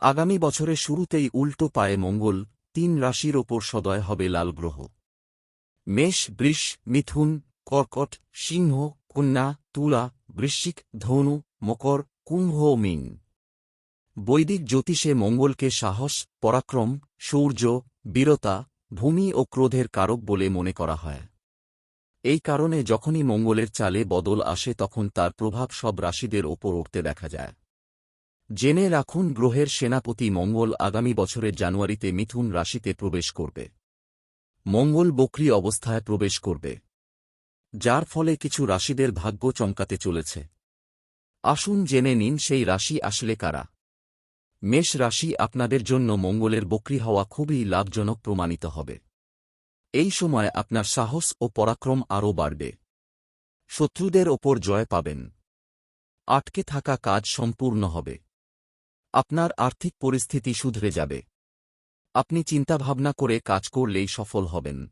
আগামী বছরের শুরুতেই উল্টো পায়ে মঙ্গল, তিন রাশির ওপর সদয় হবে লাল গ্রহ। মেষ, বৃষ, মিথুন, কর্কট, সিংহ, কন্যা, তুলা, বৃশ্চিক, ধনু, মকর, কুম্ভ মীন। বৈদিক জ্যোতিষে মঙ্গলকে সাহস, পরাক্রম শৌর্য বীরতা, ভূমি ও ক্রোধের কারক বলে মনে করা হয়। এই কারণে যখনই মঙ্গলের চালে বদল আসে তখন তার প্রভাব সব রাশিদের ওপর উঠতে দেখা যায়। জেনে রাখুন, গ্রহের সেনাপতি মঙ্গল আগামী বছরের জানুয়ারিতে মিথুন রাশিতে প্রবেশ করবে। মঙ্গল বক্রি অবস্থায় প্রবেশ করবে, যার ফলে কিছু রাশিদের ভাগ্য চমকাতে চলেছে। আসুন জেনে নিন, সেই রাশি আসলে কারা? মেষ রাশি আপনাদের জন্য মঙ্গলের বক্রি হওয়া খুবই লাভজনক প্রমাণিত হবে। এই সময় আপনার সাহস ও পরাক্রম আরও বাড়বে। শত্রুদের ওপর জয় পাবেন। আটকে থাকা কাজ সম্পূর্ণ হবে। আপনার আর্থিক পরিস্থিতি শুধরে যাবে। আপনি চিন্তাভাবনা করে কাজ করলেই সফল হবেন।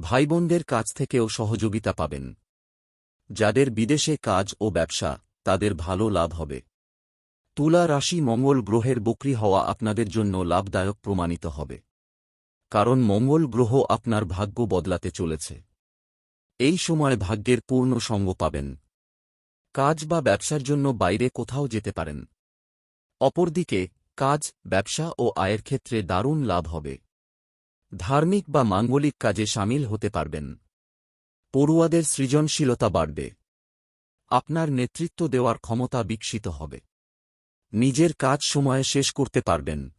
ভাইবোনদের কাছ থেকেও সহযোগিতা পাবেন। যাদের বিদেশে কাজ ও ব্যবসা, তাদের ভালো লাভ হবে। তুলা রাশি মঙ্গল গ্রহের বকরি হওয়া আপনাদের জন্য লাভদায়ক প্রমাণিত হবে। কারণ মঙ্গল গ্রহ আপনার ভাগ্য বদলাতে চলেছে। এই সময় ভাগ্যের পূর্ণ সঙ্গ পাবেন। কাজ বা ব্যবসার জন্য বাইরে কোথাও যেতে পারেন। অপরদিকে, কাজ, ব্যবসা ও আয়ের ক্ষেত্রে দারুণ লাভ হবে। ধার্মিক বা মাঙ্গলিক কাজে সামিল হতে পারবেন। পড়ুয়াদের সৃজনশীলতা বাড়বে। আপনার নেতৃত্ব দেওয়ার ক্ষমতা বিকশিত হবে। নিজের কাজ সময়ে শেষ করতে পারবেন।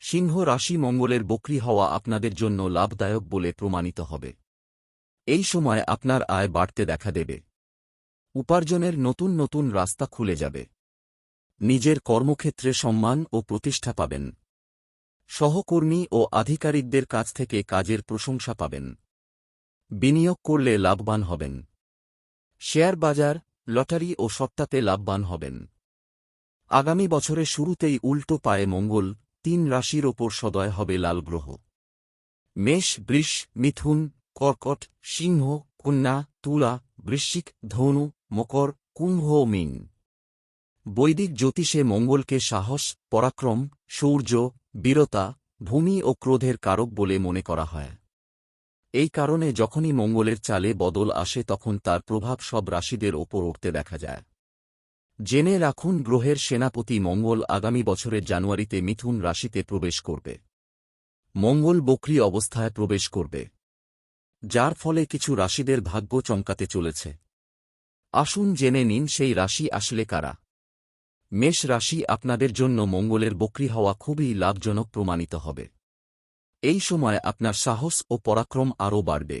সিংহ রাশি মঙ্গলের বকরি হওয়া আপনাদের জন্য লাভদায়ক বলে প্রমাণিত হবে। এই সময় আপনার আয় বাড়তে দেখা দেবে। উপার্জনের নতুন নতুন রাস্তা খুলে যাবে। নিজের কর্মক্ষেত্রে সম্মান ও প্রতিষ্ঠা পাবেন। সহকর্মী ও আধিকারিকদের কাছ থেকে কাজের প্রশংসা পাবেন। বিনিয়োগ করলে লাভবান হবেন। শেয়ার বাজার, লটারি ও সত্তাতে লাভবান হবেন। আগামী বছরের শুরুতেই উল্টো পায়ে মঙ্গল, তিন রাশির ওপর সদয় হবে লাল গ্রহ। মেষ, বৃষ, মিথুন, কর্কট, সিংহ, কন্যা, তুলা, বৃশ্চিক, ধনু, মকর, কুম্ভ মীন। বৈদিক জ্যোতিষে মঙ্গলকে সাহস, পরাক্রম শৌর্য বীরতা, ভূমি ও ক্রোধের কারক বলে মনে করা হয়। এই কারণে যখনই মঙ্গলের চালে বদল আসে তখন তার প্রভাব সব রাশিদের ওপর উঠতে দেখা যায়। জেনে রাখুন, গ্রহের সেনাপতি মঙ্গল আগামী বছরের জানুয়ারিতে মিথুন রাশিতে প্রবেশ করবে। মঙ্গল বক্রি অবস্থায় প্রবেশ করবে। যার ফলে কিছু রাশিদের ভাগ্য চমকাতে চলেছে। আসুন জেনে নিন, সেই রাশি আসলে কারা? মেষ রাশি আপনাদের জন্য মঙ্গলের বক্রি হওয়া খুবই লাভজনক প্রমাণিত হবে। এই সময় আপনার সাহস ও পরাক্রম আরও বাড়বে।